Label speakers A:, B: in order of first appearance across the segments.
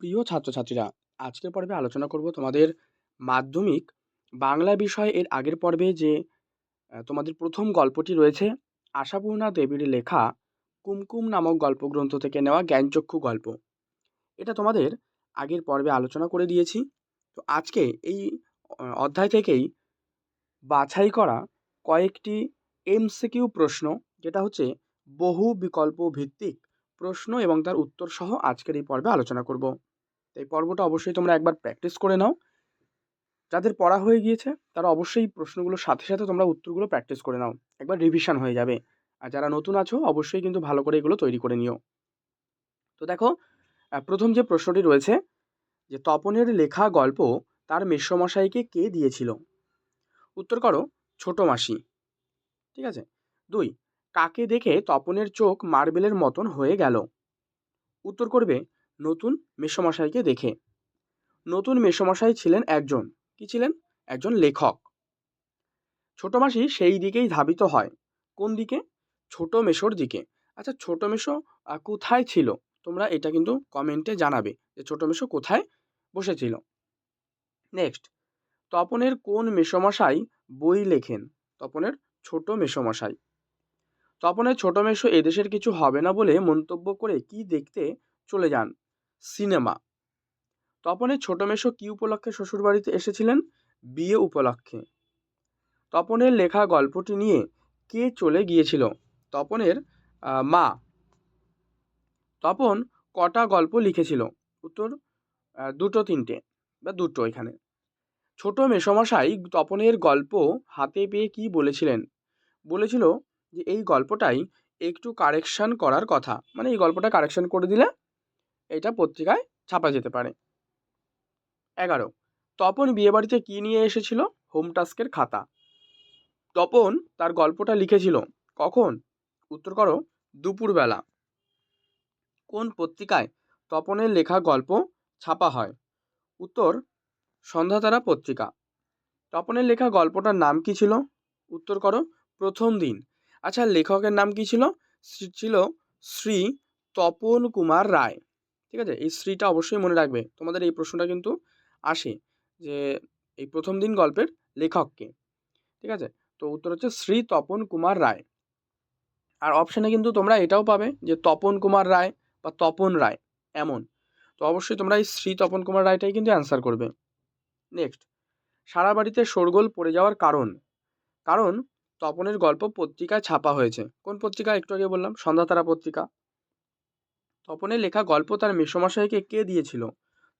A: প্রিয় ছাত্রছাত্রীরা, আজকের পর্বে আলোচনা করব তোমাদের মাধ্যমিক বাংলা বিষয় এর আগের পর্বে যে তোমাদের প্রথম গল্পটি রয়েছে। আশাপূর্ণা দেবীর লেখা কুমকুম নামক গল্পগ্রন্থ থেকে নেওয়া জ্ঞানচক্ষু গল্প। এটা তোমাদের আগের পর্বে আলোচনা করে দিয়েছি। তো আজকে এই অধ্যায় থেকেই বাছাই করা কয়েকটি এমসিকিউ প্রশ্ন, যেটা হচ্ছে বহু বিকল্প ভিত্তিক প্রশ্ন এবং তার উত্তর সহ আজকের এই পর্বে আলোচনা করব। এই পর্বটা অবশ্যই তোমরা একবার প্র্যাকটিস করে নাও। যাদের পড়া হয়ে গিয়েছে, তারা অবশ্যই প্রশ্নগুলোর সাথে সাথে তোমরা উত্তরগুলো প্র্যাকটিস করে নাও। একবার রিভিশন হয়ে যাবে। আর যারা নতুন আছো, অবশ্যই কিন্তু ভালো করে এগুলো তৈরি করে নিও। তো দেখো প্রথম যে প্রশ্নটি রয়েছে, যে তপনের লেখা গল্প তার মেসমশাইকে কে দিয়েছিল? উত্তর করো, ছোট মাসি। ঠিক আছে? দুই, কাকে দেখে তপনের চোখ মার্বেলের মতন হয়ে গেল? উত্তর করবে নতুন মেসমশাইকে দেখে। নতুন মেসমশাই ছিলেন একজন। কি ছিলেন? একজন লেখক। ছোট মাসি সেই দিকেই ধাবিত হয়। কোন দিকে? ছোট মেশোর দিকে। আচ্ছা ছোট মেশো কোথায় ছিল? তোমরা এটা কিন্তু কমেন্টে জানাবে যে ছোট মেশো কোথায় বসেছিল। নেক্সট। তপনের কোন মেসমশাই বই লেখেন? তপনের ছোট মেসমশাই। তপনের ছোট মেশো এদেশের কিছু হবে না বলে মন্তব্য করে কি দেখতে চলে যান? সিনেমা। তপনের ছোট মেশো কি উপলক্ষে শ্বশুরবাড়িতে এসেছিলেন? বিয়ে উপলক্ষে। তপনের লেখা গল্পটি নিয়ে কে চলে গিয়েছিল? তপনের মা। তপন কটা গল্প লিখেছিল? উত্তর দুটো, তিনটে বা দুটো এখানে। ছোট মেসমশাই তপনের গল্প হাতে পেয়ে কি বলেছিলেন? বলেছিল যে, এই গল্পটাই একটু কারেকশান করার কথা। মানে এই গল্পটা কারেকশান করে দিলে এটা পত্রিকায় ছাপা যেতে পারে। এগারো। তপন বিয়েবাড়িতে কী নিয়ে এসেছিল? হোম টাস্কের খাতা। তপন তার গল্পটা লিখেছিল। কখন? উত্তর করো, দুপুরবেলা। কোন পত্রিকায় তপনের লেখা গল্প ছাপা হয়? উত্তর, সন্ধ্যাতারা পত্রিকা। তপনের লেখা গল্পটার নাম কি ছিল? উত্তর করো, প্রথম দিন। আচ্ছা লেখকের নাম কি ছিল? ছিল শ্রী তপন কুমার রায়। ঠিক আছে? এই শ্রীটা অবশ্যই মনে রাখবে। তোমাদের এই প্রশ্নটা কিন্তু আসে যে, এই প্রথম দিন গল্পের লেখককে। ঠিক আছে? তো উত্তর হচ্ছে শ্রী তপন কুমার রায়। আর অপশানে কিন্তু তোমরা এটাও পাবে যে, তপন কুমার রায় বা তপন রায় এমন। তো অবশ্যই তোমরা এই শ্রী তপন কুমার রায়টাই কিন্তু অ্যান্সার করবে। নেক্সট সারা বাড়িতে শোরগোল পড়ে যাওয়ার কারণ। কারণ তপনের গল্প পত্রিকায় ছাপা হয়েছে। কোন পত্রিকা? একটু আগে বললাম, সন্ধ্যাতারা পত্রিকা। তপনের লেখা গল্প তার মেসমশাইকে কে দিয়েছিল?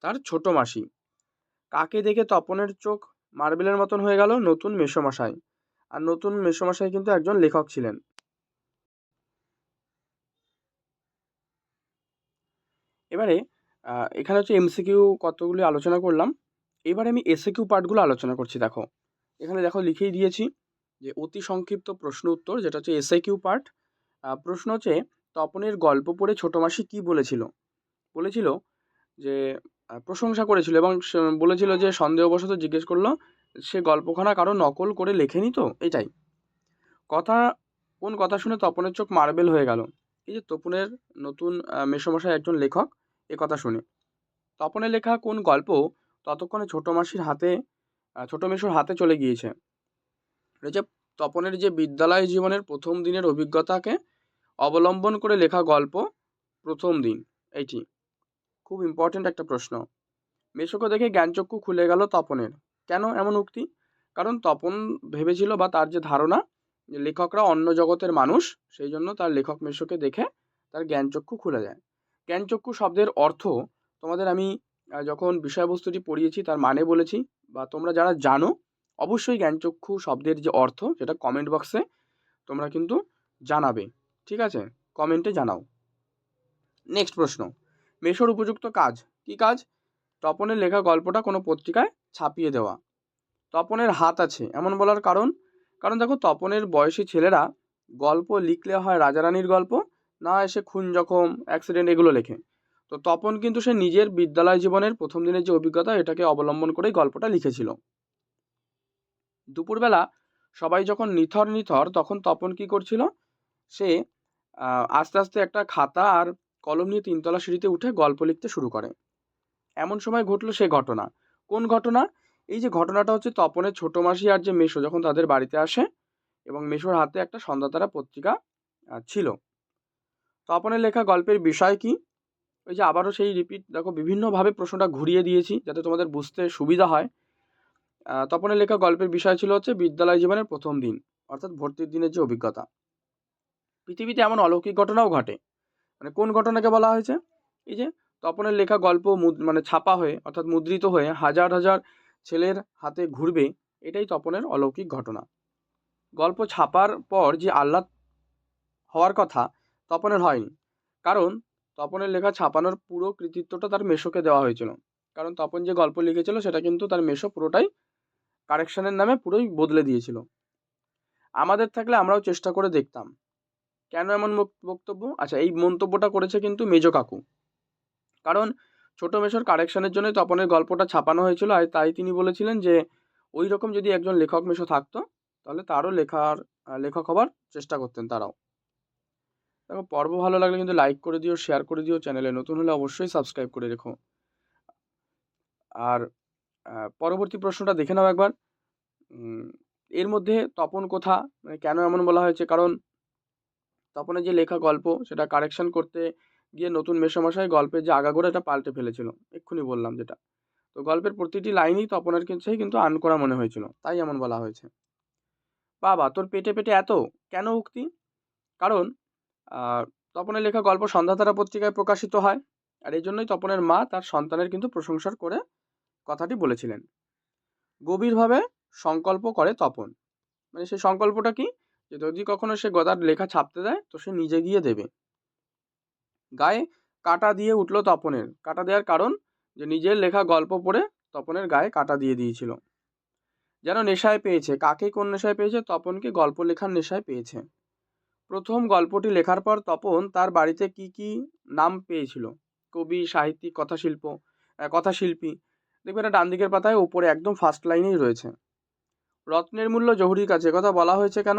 A: তার ছোট মাসি। কাকে দেখে তপনের চোখ মার্বেলের মতন হয়ে গেল নতুন মেসমশাই। আর নতুন মেসমশাই কিন্তু একজন লেখক ছিলেন। এবারে এখানে হচ্ছে এমসিকিউ কতগুলি আলোচনা করলাম। এবারে আমি এসএকিউ পার্টগুলো আলোচনা করছি, দেখো। এখানে দেখো লিখেই দিয়েছি যে অতি সংক্ষিপ্ত প্রশ্ন উত্তর, যেটা হচ্ছে এসএকিউ পার্ট প্রশ্ন হচ্ছে তপনের গল্প পড়ে ছোট মাসি কি বলেছিল? বলেছিল যে প্রশংসা করেছিল এবং বলেছিল যে সন্দেহবশত জিজ্ঞেস করল, সে গল্পখানা কারও নকল করে লেখেনি তো? এটাই। কথা, কোন কথা শুনে তপনের চোখ মার্বেল হয়ে গেল। এই যে তপনের নতুন মেসোমশাই একজন লেখক, এ কথা শুনে। তপনের লেখা কোন গল্প ততক্ষণে ছোট মাসির হাতে ছোট মেসোর হাতে চলে গিয়েছে। তপনের যে বিদ্যালয় জীবনের প্রথম দিনের অভিজ্ঞতাকে অবলম্বন করে লেখা গল্প প্রথম দিন। এইটি। খুব ইম্পর্ট্যান্ট একটা প্রশ্ন। মেশোকে দেখে জ্ঞানচক্ষু খুলে গেল তপনের। কেন এমন উক্তি? কারণ তপন ভেবেছিল বা তার যে ধারণা, যে লেখকরা অন্য জগতের মানুষ, সেই জন্য তার লেখক মেশোকে দেখে তার জ্ঞানচক্ষু খুলে যায় জ্ঞানচক্ষু শব্দের অর্থ, তোমাদের আমি যখন বিষয়বস্তুটি পড়িয়েছি তার মানে বলেছি, বা তোমরা যারা জানো, অবশ্যই জ্ঞানচক্ষু শব্দের যে অর্থ, সেটা কমেন্ট বক্সে তোমরা কিন্তু জানাবে। ঠিক আছে? কমেন্টে জানাও। নেক্সট প্রশ্ন। মেশোর উপযুক্ত কাজ। কি কাজ? তপনের লেখা গল্পটা কোনো পত্রিকায় ছাপিয়ে দেওয়া। তপনের হাত আছে, এমন বলার কারণ? কারণ দেখো, তপনের বয়সী ছেলেরা গল্প লিখলে হয় রাজারানীর গল্প, না এসে খুন, জখম অ্যাক্সিডেন্ট এগুলো লেখে। তো তপন কিন্তু সে নিজের বিদ্যালয় জীবনের প্রথম দিনের যে অভিজ্ঞতা, এটাকে অবলম্বন করেই গল্পটা লিখেছিল। দুপুরবেলা সবাই যখন নিথর নিথর, তখন তপন কি করছিল? সে আস্তে আস্তে একটা খাতা আর কলম নিয়ে তিনতলা সিঁড়িতে উঠে গল্প লিখতে শুরু করে। এমন সময় ঘটলো সে ঘটনা। কোন ঘটনা? এই যে ঘটনাটা হচ্ছে তপনের ছোট মাসি আর যে মেশো যখন তাদের বাড়িতে আসে এবং মেশোর হাতে একটা সন্ধ্যাতারা পত্রিকা ছিল। তপনের লেখা গল্পের বিষয় কি? ওই যে আবারও সেই রিপিট, দেখো বিভিন্নভাবে প্রশ্নটা ঘুরিয়ে দিয়েছি যাতে তোমাদের বুঝতে সুবিধা হয়। তপনের লেখা গল্পের বিষয় ছিল হচ্ছে বিদ্যালয় জীবনের প্রথম দিন, অর্থাৎ ভর্তির দিনের যে অভিজ্ঞতা। পৃথিবীতে এমন অলৌকিক ঘটনাও ঘটে। মানে কোন ঘটনাকে বলা হয়েছে? এই যে তপনের লেখা গল্প মানে ছাপা হয়ে, অর্থাৎ মুদ্রিত হয়ে হাজার হাজার ছেলের হাতে ঘুরবে, এটাই তপনের অলৌকিক ঘটনা। গল্প ছাপার পর যে আহ্লাদ হওয়ার কথা, তপনের হয়নি। কারণ তপনের লেখা ছাপানোর পুরো কৃতিত্বটা তার মেশোকে দেওয়া হয়েছিল। কারণ তপন যে গল্প লিখেছিল, সেটা কিন্তু তার মেশো পুরোটাই কারেকশনের নামে পুরোই বদলে দিয়েছিল। আমাদের থাকলে আমরাও চেষ্টা করে দেখতাম। কেন এমন বক্তব্য? আচ্ছা এই মন্তব্যটা করেছে কিন্তু মেজো কাকু। কারণ ছোট মেশোর কারেকশনের জন্যই তপনের গল্পটা ছাপানো হয়েছিল আর তাই তিনি বলেছিলেন যে, ওই রকম যদি একজন লেখক মেশো থাকতো, তাহলে তারও লেখার লেখক হবার চেষ্টা করতেন তারাও। দেখো, পর্ব ভালো লাগলে কিন্তু লাইক করে দিও শেয়ার করে দিও, চ্যানেলে নতুন হলে অবশ্যই সাবস্ক্রাইব করে রেখো। আর পরবর্তী প্রশ্নটা দেখে নাও একবার। এর মধ্যে তপন কোথা? মানে কেন এমন বলা হয়েছে? কারণ তপনের যে লেখা গল্প, সেটা কারেকশন করতে গিয়ে নতুন মেসমশাই গল্পের যে আগাগোড়া এটা পাল্টে ফেলেছিল। এক্ষুনি বললাম যেটা। তো গল্পের প্রতিটি লাইনই তপনের কিন্তু আন করা মনে হয়েছিল। তাই এমন বলা হয়েছে। বাবা, তোর পেটে পেটে এত? কেন উক্তি? কারণ তপনের লেখা গল্প সন্ধ্যাতারা পত্রিকায় প্রকাশিত হয়, আর এই জন্যই তপনের মা তার সন্তানের কিন্তু প্রশংসার করে কথাটি বলেছিলেন। গভীরভাবে সংকল্প করে তপন। মানে সেই সংকল্পটা কি? যে যদি কখনো সে গদার লেখা ছাপতে দেয়, তো সে নিজে গিয়ে দেবে। গায়ে কাটা দিয়ে উঠল তপনের। কাটা দেওয়ার কারণ, যে নিজের লেখা গল্প পড়ে তপনের গায়ে কাটা দিয়ে দিয়েছিল। যেন নেশায় পেয়েছে। কাকে কোন নেশায় পেয়েছে? তপনকে গল্প লেখার নেশায় পেয়েছে। প্রথম গল্পটি লেখার পর তপন তার বাড়িতে কি কি নাম পেয়েছিল? কবি, সাহিত্যিক, কথাশিল্প কথাশিল্পী। দেখবে এটা ডান দিকের পাতায় উপরে একদম ফার্স্ট লাইনেই রয়েছে। রত্নের মূল্য জহুরির কাছে। কথা বলা হয়েছে কেন?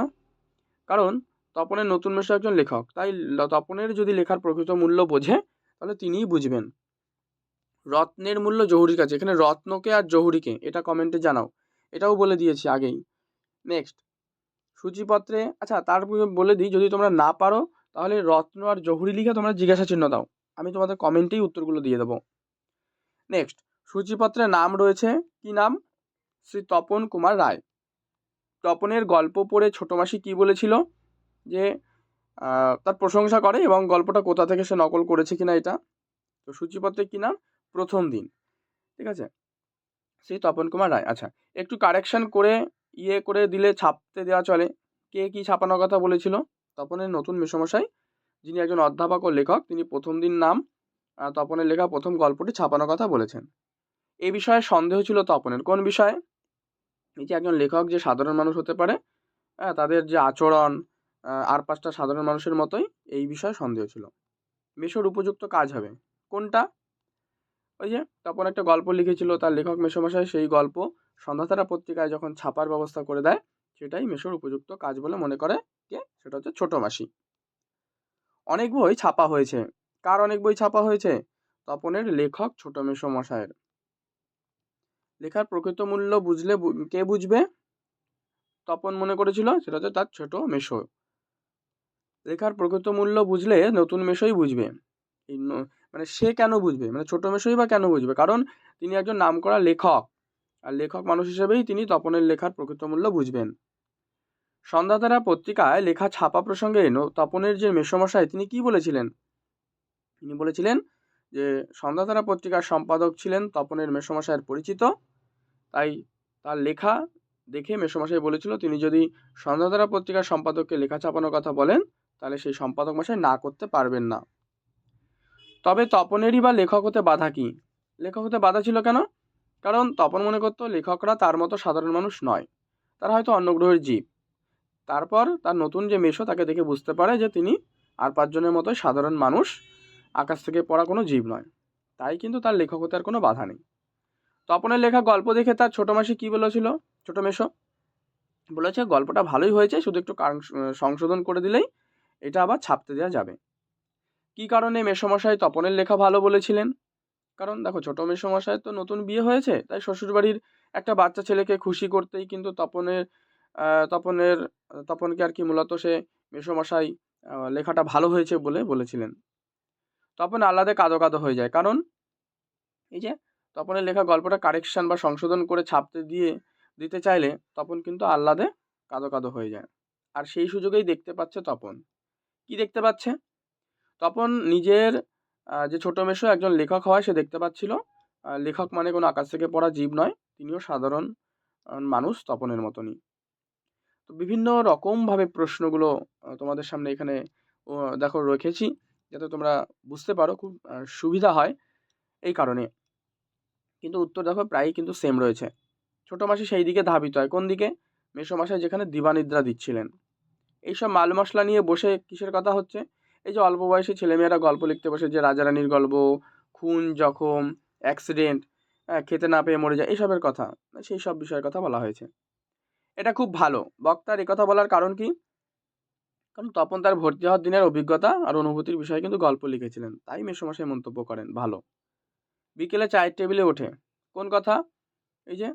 A: কারণ তপনের নতুন মেশো একজন লেখক, তাই তপনের যদি লেখার প্রকৃত মূল্য বোঝে, তাহলে তিনিই বুঝবেন। রত্নের মূল্য জহুরির কাছে, এখানে রত্নকে আর জহুরিকে, এটা কমেন্টে জানাও। এটাও বলে দিয়েছি আগেই। নেক্সট সূচিপত্রে আচ্ছা তার বলে দিই, যদি তোমরা না পারো, তাহলে রত্ন আর জহুরি লিখে তোমরা জিজ্ঞাসা চিহ্ন দাও। আমি তোমাদের কমেন্টেই উত্তরগুলো দিয়ে দেবো। নেক্সট সূচিপত্রে নাম রয়েছে, কি নাম? শ্রী তপন কুমার রায়। তপনের গল্প পড়ে ছোট মাসি কী বলেছিল? যে তার প্রশংসা করে এবং গল্পটা কোথা থেকে সে নকল করেছে কিনা এটা? তো সূচিপত্রে কী নাম? প্রথম দিন। ঠিক আছে? সেই তপন কুমার রায়। আচ্ছা একটু কারেকশন করে ইয়ে করে দিলে ছাপতে দেওয়া চলে। কে কী ছাপানোর কথা বলেছিল? তপনের নতুন মেসমশাই, যিনি একজন অধ্যাপক ও লেখক, তিনি প্রথম দিন নাম তপনের লেখা প্রথম গল্পটি ছাপানোর কথা বলেছেন। এই বিষয়ে সন্দেহ ছিল তপনের। কোন বিষয়ে? যে একজন লেখক যে সাধারণ মানুষ হতে পারে হ্যাঁ তাদের যে আচরণ আর পাঁচটা সাধারণ মানুষের মতোই এই বিষয়ে সন্দেহ ছিল। মেশোর উপযুক্ত কাজ হবে। কোনটা? ওই যে তপন একটা গল্প লিখেছিল, তার লেখক মেসোমশাই সেই গল্প সন্ধ্যাতারা পত্রিকায় যখন ছাপার ব্যবস্থা করে দেয়, সেটাই মেশোর উপযুক্ত কাজ বলে মনে করে কে? সেটা হচ্ছে ছোট মাসি। অনেক বই ছাপা হয়েছে। কার অনেক বই ছাপা হয়েছে? তপনের লেখক ছোট মেশো মশাইয়ের লেখার প্রকৃত মূল্য বুঝলে কে বুঝবে? তপন মনে করেছিল, সেটা হচ্ছে তার ছোট মেশো। লেখার প্রকৃত মূল্য বুঝলে নতুন মেশোই বুঝবে। মানে সে কেন বুঝবে? মানে ছোট মেশোই বা কেন বুঝবে? কারণ তিনি একজন নামকরা লেখক, আর লেখক মানুষ হিসেবেই তিনি তপনের লেখার প্রকৃত মূল্য বুঝবেন। সন্ধ্যাতারা পত্রিকায় লেখা ছাপা প্রসঙ্গে তপনের যে মেসমশাই তিনি কি বলেছিলেন? তিনি বলেছিলেন যে, সন্ধ্যাতারা পত্রিকার সম্পাদক ছিলেন তপনের মেসমশাইয়ের পরিচিত তাই তার লেখা দেখে মেসমশাই বলেছিল, তিনি যদি সন্ধ্যাতারা পত্রিকার সম্পাদককে লেখা ছাপানোর কথা বলেন, তাহলে সেই সম্পাদক মশাই না করতে পারবেন না। তবে তপনেরই বা লেখক হতে বাধা কি? লেখক হতে বাধা ছিল কেন? কারণ তপন মনে করতো লেখকরা তার মতো সাধারণ মানুষ নয়, তারা হয়তো অন্য গ্রহের জীব। তারপর তার নতুন যে মেশো তাকে দেখে বুঝতে পারে যে তিনি আর পাঁচজনের মতোই সাধারণ মানুষ, আকাশ থেকে পড়া কোনো জীব নয়। তাই কিন্তু তার লেখক হতে আর কোনো বাধা নেই। তপনের লেখা গল্প দেখে তার ছোটো মাসি কী বলেছিল? ছোটো মেশো বলেছে, গল্পটা ভালোই হয়েছে, শুধু একটু সংশোধন করে দিলেই এটা আবার ছাপতে দেওয়া যাবে। কী কারণে মেসমশাই তপনের লেখা ভালো বলেছিলেন? কারণ দেখো, ছোটো মেসোমশাইয়ের তো নতুন বিয়ে হয়েছে, তাই শ্বশুরবাড়ির একটা বাচ্চা ছেলেকে খুশি করতেই কিন্তু তপনের তপনের, তপনকে আর কি মূলত সে মেসোমশাই লেখাটা ভালো হয়েছে বলে বলেছিলেন। তপন আলাদা কাঁদো কাঁদো হয়ে যায়। কারণ এই যে তপনের লেখা গল্পটা কারেকশন বা সংশোধন করে ছাপতে দিয়ে দিতে চাইলে তপন কিন্তু আহ্লাদে কাঁদো কাঁদো হয়ে যায়। আর সেই সুযোগেই দেখতে পাচ্ছে তপন। কি দেখতে পাচ্ছে? তপন নিজের যে ছোটো মেশো একজন লেখক হয়, সে দেখতে পাচ্ছিল লেখক মানে কোনো আকাশ থেকে পড়া জীব নয়, তিনিও সাধারণ মানুষ তপনের মতনই। তো বিভিন্ন রকমভাবে প্রশ্নগুলো তোমাদের সামনে এখানে দেখো, রেখেছি, যাতে তোমরা বুঝতে পারো, খুব সুবিধা হয় এই কারণে। কিন্তু উত্তর দেখো প্রায়ই কিন্তু সেম রয়েছে। ছোটো মাসি সেই দিকে ধাবিত। হয় কোন দিকে? মেসোমশাই যেখানে দিবানিদ্রা দিচ্ছিলেন। এইসব মাল মশলা নিয়ে বসে কিসের কথা হচ্ছে? এই যে অল্প বয়সী ছেলেমেয়েরা গল্প লিখতে বসে, যে রাজারানীর গল্প, খুন, জখম অ্যাক্সিডেন্ট খেতে না পেয়ে মরে যায়, এইসবের কথা। সেই সব বিষয়ের কথা বলা হয়েছে। এটা খুব ভালো। বক্তার কথা বলার কারণ কি? কারণ তপন তার ভর্তি হওয়ার দিনের অভিজ্ঞতা আর অনুভূতির বিষয়ে কিন্তু গল্প লিখেছিলেন। তাই মেসোমশাই মন্তব্য করেন। ভালো। বিকেলে চায়ের টেবিলে ওঠে। কোন কথা? এই যে,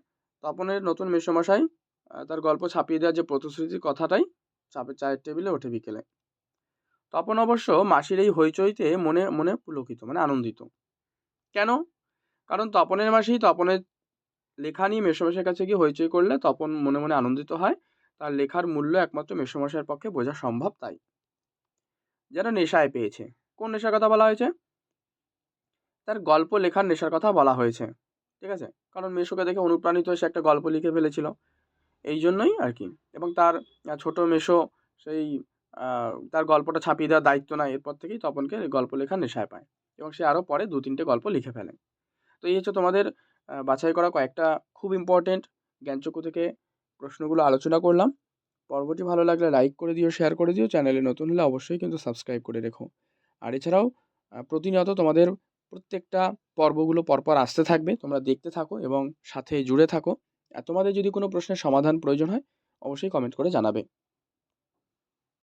A: তপনের নতুন মেসোমশাই তার গল্প ছাপিয়ে দেওয়ার যে প্রতিশ্রুতির কথাটাই চাপে চায়ের টেবিলে ওঠে বিকেলে। তপন অবশ্য মাসির এই হইচইতে মনে মনে পুলকিত মানে আনন্দিত। কেন? কারণ তপনের মাসি তপনের লেখা নিয়ে মেসোমশাইয়ের কাছে গিয়ে হইচই করলে তপন মনে মনে আনন্দিত হয়। তার লেখার মূল্য একমাত্র মেসোমশাইয়ের পক্ষে বোঝা সম্ভব তাই। যেন নেশায় পেয়েছে। কোন নেশার কথা বলা হয়েছে? তার গল্প লেখার নেশার কথা বলা হয়েছে, ঠিক আছে? কারণ মেশোকে দেখে অনুপ্রাণিত হয়ে সে একটা গল্প লিখে ফেলেছিল। এই জন্যই আর কি। এবং তার ছোট মেশো সেই তার গল্পটা ছাপিয়ে দেওয়ার দায়িত্ব না এরপর থেকেই তপনকে গল্প লেখার নেশায় পায়। এবং সে আরও পরে দু তিনটে গল্প লিখে ফেলে। তো এই হচ্ছে তোমাদের বাছাই করা কয়েকটা খুব ইম্পর্টেন্ট জ্ঞানচক্ষু থেকে প্রশ্নগুলো আলোচনা করলাম। পর্বটি ভালো লাগলে লাইক করে দিও শেয়ার করে দিও। চ্যানেলে নতুন হলে অবশ্যই কিন্তু সাবস্ক্রাইব করে রেখো। আর এছাড়াও প্রতিনিয়ত তোমাদের প্রত্যেকটা পর্বগুলো পরপর আসতে থাকবে, তোমরা দেখতে থাকো এবং সাথে জুড়ে থাকো। আর তোমাদের যদি কোনো প্রশ্নের সমাধান প্রয়োজন হয়, অবশ্যই কমেন্ট করে জানাবে।